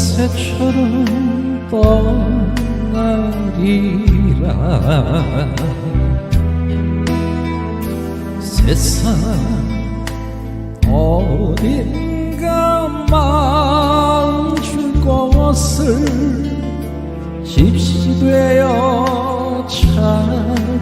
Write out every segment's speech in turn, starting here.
새처럼 떠나리라. 세상 어딘가 마음 줄 곳을 집시되어 찾으리라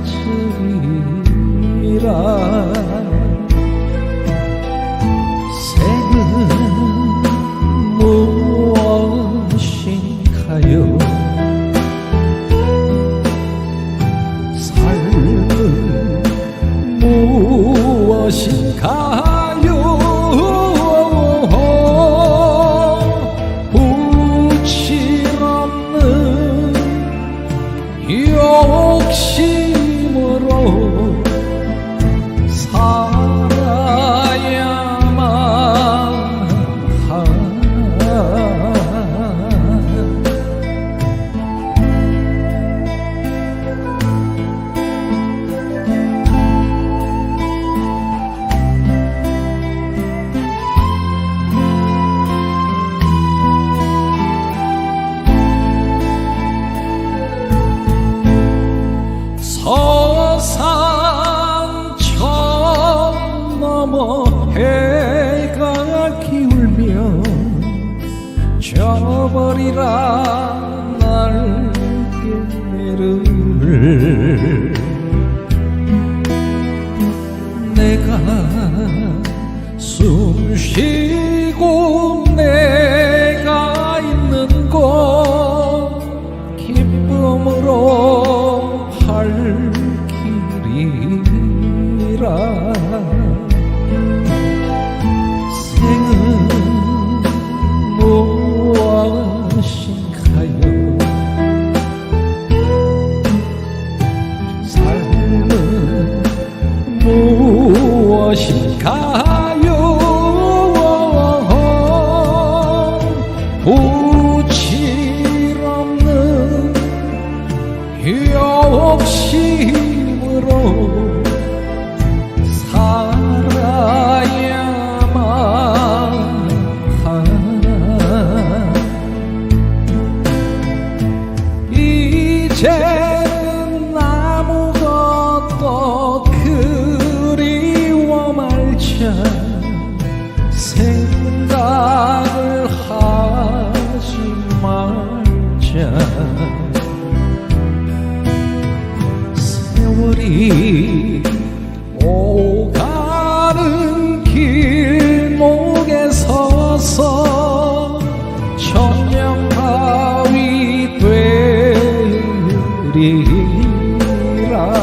요 넘어 해가 기울면 저버리라 날개를. 내가 숨 쉬고 내 무엇인가요? 부질없는 욕심으로 살아야만 하나. 이제 되리라.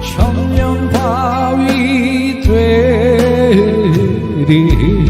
천년 바위 되리라